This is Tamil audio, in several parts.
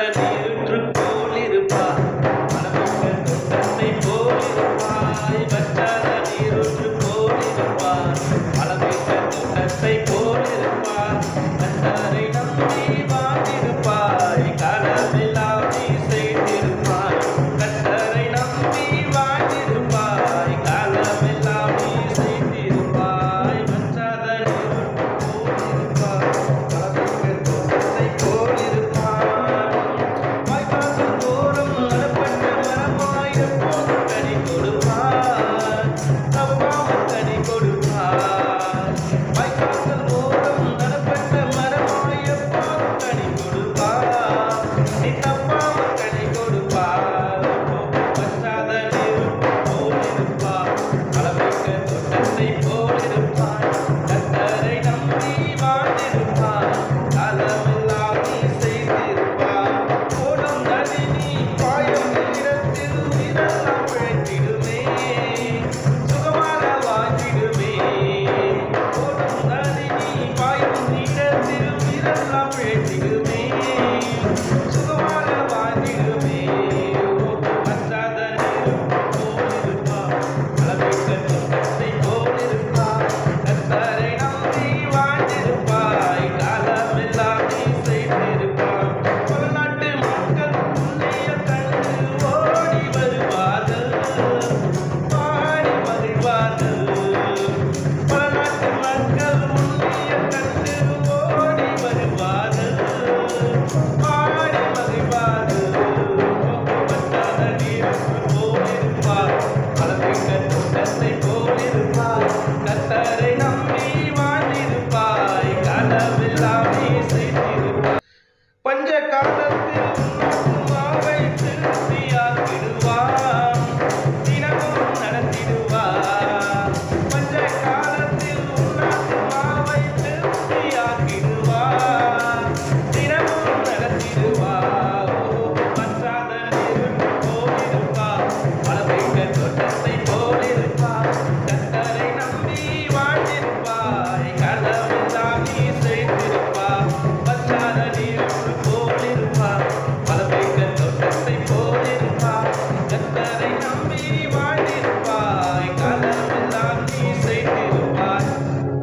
Hallelujah.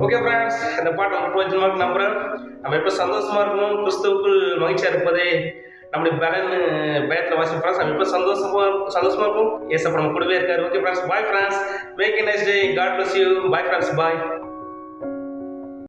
ஓகே ஃப்ரெண்ட்ஸ் இந்த பாட்டு உங்களுக்கு பிடிச்சிருமாக்கு நம்புகிறேன் நம்ம எப்போ சந்தோஷமாக இருக்கணும் கிறிஸ்துவுக்குள் மகிழ்ச்சியாக இருப்பதே நம்முடைய பலன்னு பயத்தில் வாசி ஃப்ரெண்ட்ஸ் நம்ம எப்போ சந்தோஷமாக சந்தோஷமாக இருக்கும்? ஏசப்ப நம்ம கூடவே இருக்காரு. Okay friends bye friends make nice day God bless you bye friends bye